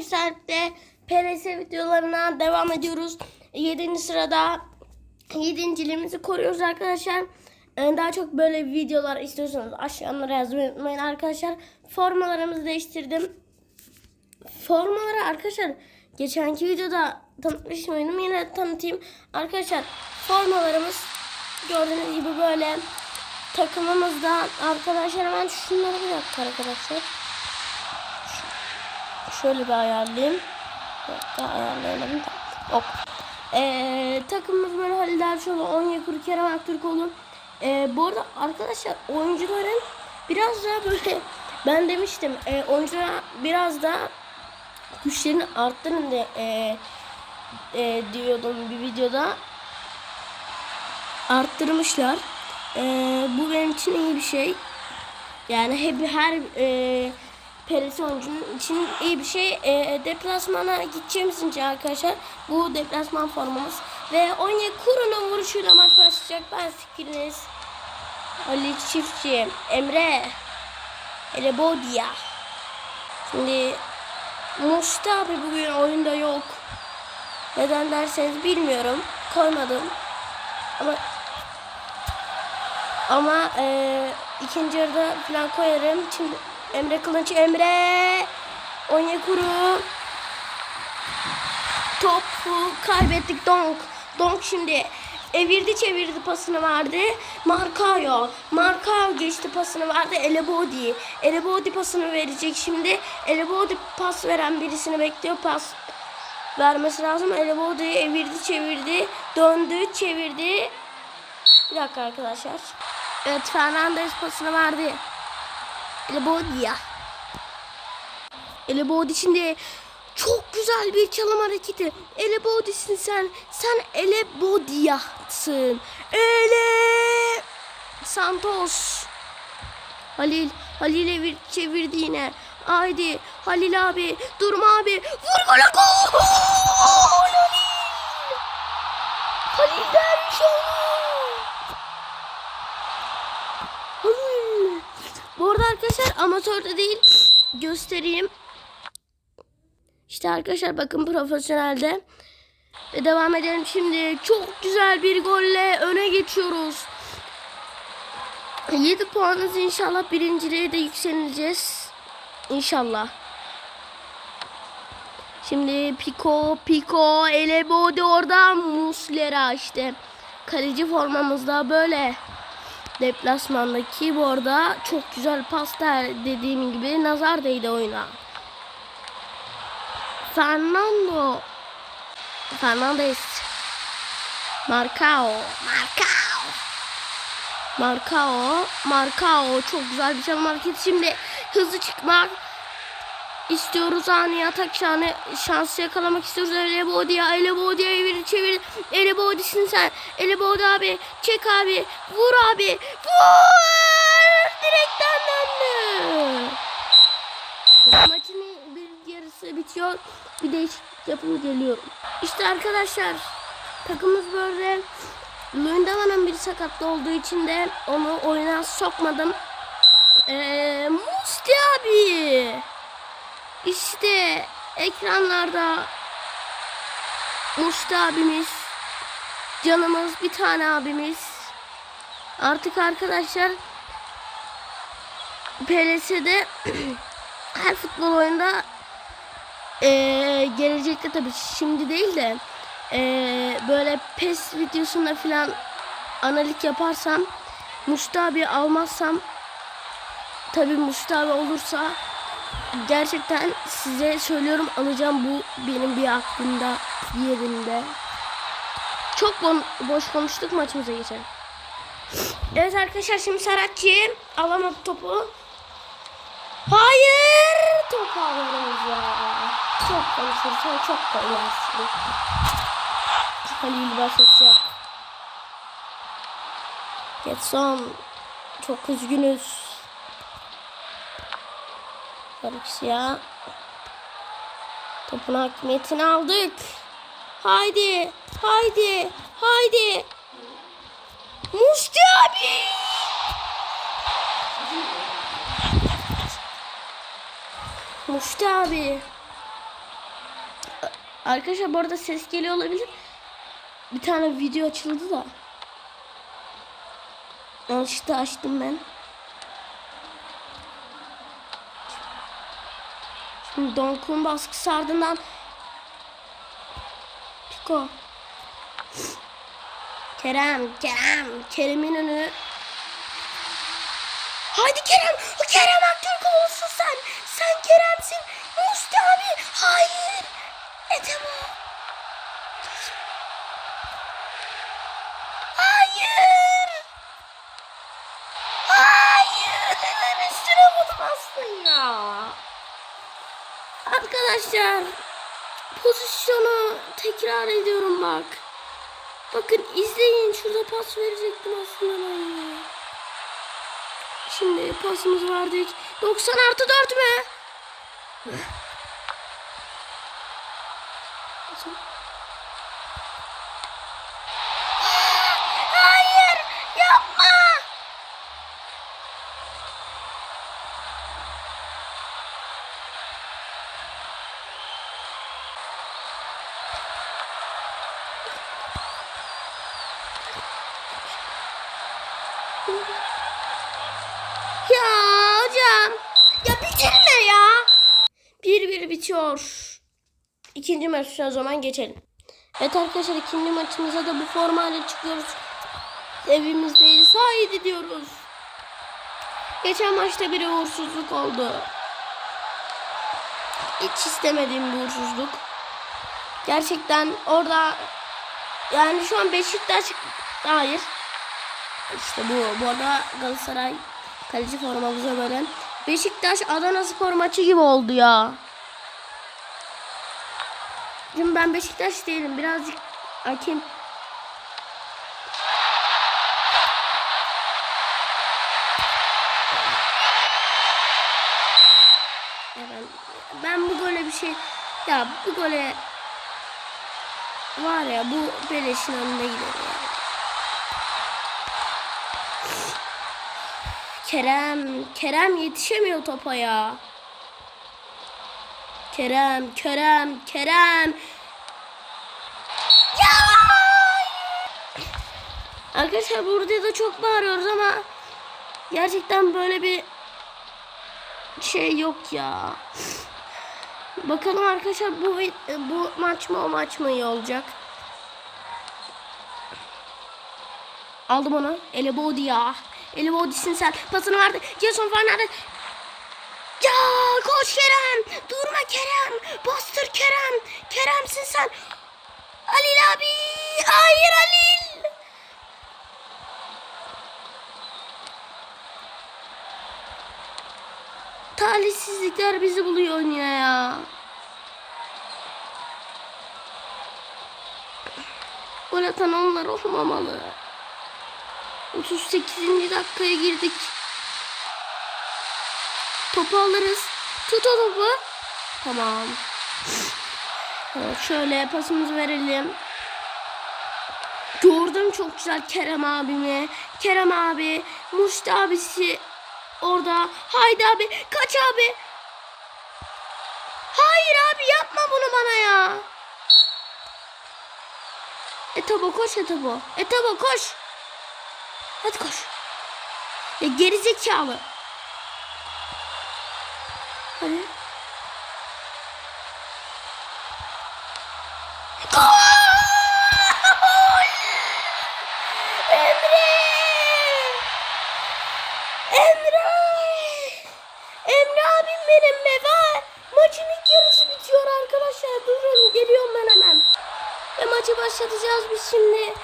yükseltte PRS videolarına devam ediyoruz. 7. sırada 7. koruyoruz arkadaşlar. Ee, Daha çok böyle videolar istiyorsanız aşağılara yazmayı unutmayın arkadaşlar. Formalarımızı değiştirdim. Formaları arkadaşlar geçenki videoda tanıtmıştım yine tanıtayım. Arkadaşlar formalarımız gördüğünüz gibi böyle takımımızda arkadaşlar hemen şunları bir dakika arkadaşlar. Şöyle bir ayarlayayım. Bir dakika ayarlayalım. Ok. Ee, takımımız böyle Halil Erçoğlu, Onyekuru, Kerem Aktürkoğlu. Ee, bu arada arkadaşlar oyuncuların biraz daha böyle ben demiştim e, oyunculara biraz daha güçlerini arttırın diye e, e, diyordum bir videoda. Arttırmışlar. E, bu benim için iyi bir şey. Yani hep her e, perisi oyuncunun için iyi bir şey. E, deplasmana gideceğimiz için arkadaşlar bu deplasman formamız. Ve Onyekuru'nun vuruşuyla maç başlayacak. Ben fikriniz. Ali Çiftçi, Emre, Elebodia. Şimdi Musti abi bugün oyunda yok. Neden derseniz bilmiyorum. Koymadım. Ama ama e, ikinci yarıda falan koyarım. Şimdi Emre Kılınç, Emre Onyekuru topu kaybettik Donk. Donk şimdi evirdi çevirdi pasını verdi. Markayo. Markayo geçti pasını verdi. Elebodi. Elebodi pasını verecek şimdi. Elebodi pas veren birisini bekliyor. Pas vermesi lazım. Elebodi evirdi çevirdi. Döndü çevirdi. Bir dakika arkadaşlar. Evet Fernandez pasını verdi. Elebodi'ya. Elebodi şimdi çok güzel bir çalım hareketi. Elebodi'sin sen. Sen Elebodi'yasın. Ele Santos. Halil. Halil evir, çevirdi yine. Haydi. Halil abi. Durma abi. Vur gol. Gol. Halil. Halil Dervişoğlu. Halil. Bu arada arkadaşlar amatörde değil göstereyim. İşte arkadaşlar bakın profesyonelde. Ve devam edelim şimdi. Çok güzel bir golle öne geçiyoruz. 7 puanız inşallah birinciliğe de yükseleceğiz. İnşallah. Şimdi Pico, Pico, Elebode orada Muslera işte. Kaleci formamızda böyle. Deplasmandaki bu çok güzel pas da dediğim gibi nazar değdi oyuna. Fernando Fernandez Marcao Marcao Marcao Marcao. Çok güzel bir çalım hareketi şimdi hızlı çıkmak istiyoruz ani atak şanı şansı yakalamak istiyoruz. Elebodi'ye Elebodi'ye çevir. Çevir Elebodi'sin sen. Elebodi abi çek abi. Vur abi. Vur! Direkten döndü. Maçın bir yarısı bitiyor. Bir değişiklik yapıp geliyorum İşte arkadaşlar takımımız böyle. Lundava'nın bir sakatlı olduğu için de onu oyuna sokmadım. Ee, Musti abi işte ekranlarda Musti abimiz, canımız bir tane abimiz. Artık arkadaşlar PLS'de her futbol oyunda eee, gelecekte tabii şimdi değil de eee, böyle PES videosunda falan analik yaparsam Musti abi almazsam tabii Musti abi olursa gerçekten size söylüyorum alacağım bu benim bir aklımda bir yerinde. Çok bon- boş konuştuk maçımıza geçelim. Evet arkadaşlar şimdi Serhatçı alamadı topu. Hayır top alıyoruz ya. Çok konuşursan çok koyarsın. Halil başlayacak. Getson çok üzgünüz. Barışya. Topun hakimiyetini aldık. Haydi. Haydi. Haydi. Musti abi. Musti abi. Arkadaşlar bu arada ses geliyor olabilir. Bir tane video açıldı da. Yanlışlıkla açtım ben. Donk'un baskısı ardından Piko. Kerem, Kerem, Kerem'in önü. Haydi Kerem, Kerem Aktürkoğlu'sun sen. Sen Kerem'sin. Musti abi, hayır. Etemo. Hayır. Hayır. Üstüne vurmazsın ya. Arkadaşlar pozisyonu tekrar ediyorum bak. Bakın izleyin şurada pas verecektim aslında ben ya. Şimdi pasımız verdik. 90 artı 4 mü? Ya. Bir bir bitiyor. İkinci maçı o zaman geçelim. Evet arkadaşlar ikinci maçımıza da bu formayla çıkıyoruz. Evimizdeyiz. Haydi diyoruz. Geçen maçta bir uğursuzluk oldu. Hiç istemediğim bir uğursuzluk. Gerçekten orada yani şu an Beşiktaş hayır. İşte bu. Bu arada Galatasaray kaleci formamıza böyle. Beşiktaş Adana Spor maçı gibi oldu ya. Şimdi ben Beşiktaş değilim. Birazcık hakim. Ya ben, bu gole bir şey ya bu gole var ya bu beleşin önünde gider. Kerem, Kerem yetişemiyor topa ya. Kerem, Kerem, Kerem. Ya! Arkadaşlar burada da çok bağırıyoruz ama gerçekten böyle bir şey yok ya. Bakalım arkadaşlar bu bu maç mı o maç mı iyi olacak? Aldım onu. Elebodi ya. Elebodi'sin sen. Pasını verdi. Jason Fernandez. Ya koş Kerem. Durma Kerem. Bastır Kerem. Kerem'sin sen. Halil abi. Hayır Halil. Talihsizlikler bizi buluyor oynuyor ya. Gol onlar olmamalı. 38. dakikaya girdik. Topu alırız. Tut o topu. Tamam. Şöyle pasımızı verelim. Gördüm çok güzel Kerem abimi. Kerem abi, Muşti abisi orada. Haydi abi, kaç abi. Hayır abi yapma bunu bana ya. Etabo koş Etabo. Etabo koş. Hadi koş. Ya geri zekalı. Hadi. Gol! Emre! Emre! Emre abim benim be. Ve maçın ilk yarısı bitiyor arkadaşlar. Durun geliyorum ben hemen. Ve maçı başlatacağız biz şimdi.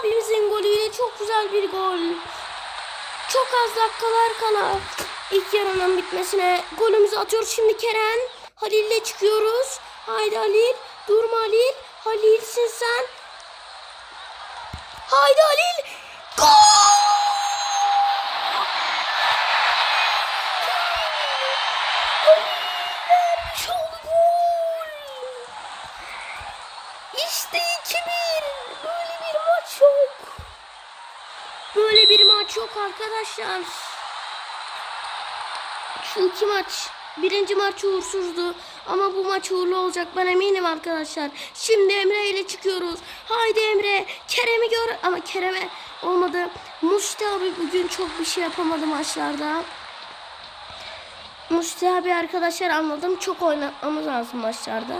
Abimizin golüyle çok güzel bir gol. Çok az dakikalar kala ilk yarının bitmesine golümüzü atıyoruz. Şimdi Kerem Halil'le çıkıyoruz. Haydi Halil. Durma Halil. Halil'sin sen. Haydi Halil. Gol! İşte 2-1. Böyle bir maç yok. Böyle bir maç yok arkadaşlar. Şu iki maç birinci maç uğursuzdu. Ama bu maç uğurlu olacak ben eminim arkadaşlar. Şimdi Emre ile çıkıyoruz. Haydi Emre. Kerem'i gör. Ama Kerem'e olmadı. Musti abi bugün çok bir şey yapamadı maçlarda. Musti abi arkadaşlar anladım. Çok oynatmamız lazım maçlarda.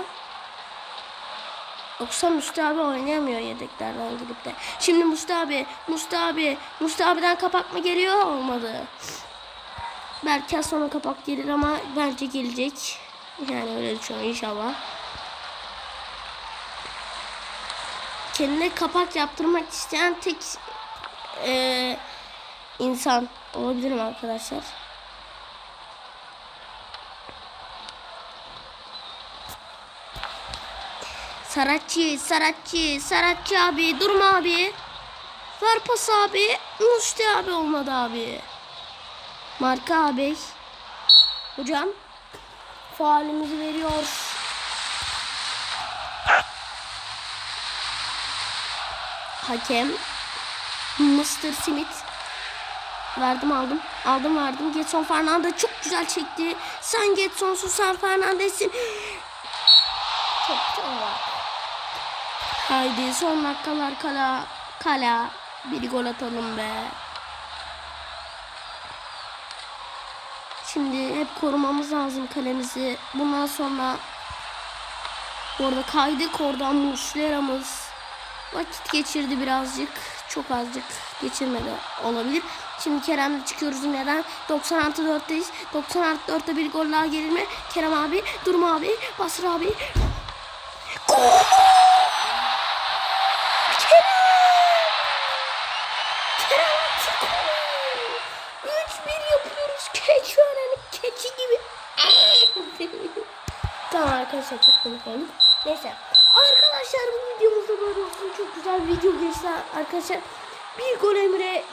Yoksa Musti abi oynayamıyor yedeklerden gidip de. Şimdi Musti abi, Musti abi, Musti abiden kapak mı geliyor? Olmadı. Belki az sonra kapak gelir ama bence gelecek. Yani öyle düşünüyorum inşallah. Kendine kapak yaptırmak isteyen tek eee, insan olabilirim arkadaşlar. Saratçı, Saratçı, Saratçı abi, durma abi. Ver pas abi. Musti abi olmadı abi. Marka abi. Hocam. Faalimizi veriyor. Hakem. Mr. Smith. Verdim aldım. Aldım verdim. Getson Fernandez çok güzel çekti. Sen Getson'sun sen Fernandez'sin. Çok güzel. Haydi son dakikalar kala kala bir gol atalım be. Şimdi hep korumamız lazım kalemizi. Bundan sonra orada kaydık oradan Muslera'mız vakit geçirdi birazcık. Çok azıcık geçirmedi olabilir. Şimdi Kerem'le çıkıyoruz neden? 96 4'teyiz. 96 4'te bir gol daha gelir mi? Kerem abi, Durma abi, Basır abi. Gol! Arkadaşlar çok komik oldu. Neyse. Arkadaşlar bu videomuzda böyle olsun. Çok güzel video geçti arkadaşlar. Bir gol Emre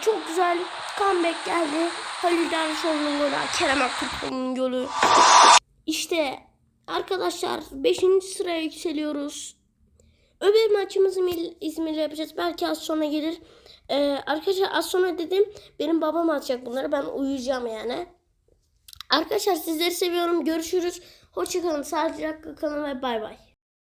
çok güzel comeback geldi. Halil Dervişoğlu'nun golü. Kerem Aktürkoğlu'nun golü. İşte arkadaşlar 5. sıraya yükseliyoruz. Öbür maçımızı İzmir'de yapacağız. Belki az sonra gelir. Ee, arkadaşlar az sonra dedim. Benim babam atacak bunları. Ben uyuyacağım yani. Arkadaşlar sizleri seviyorum. Görüşürüz. Hoşçakalın. Sağlıcakla kalın ve bay bay.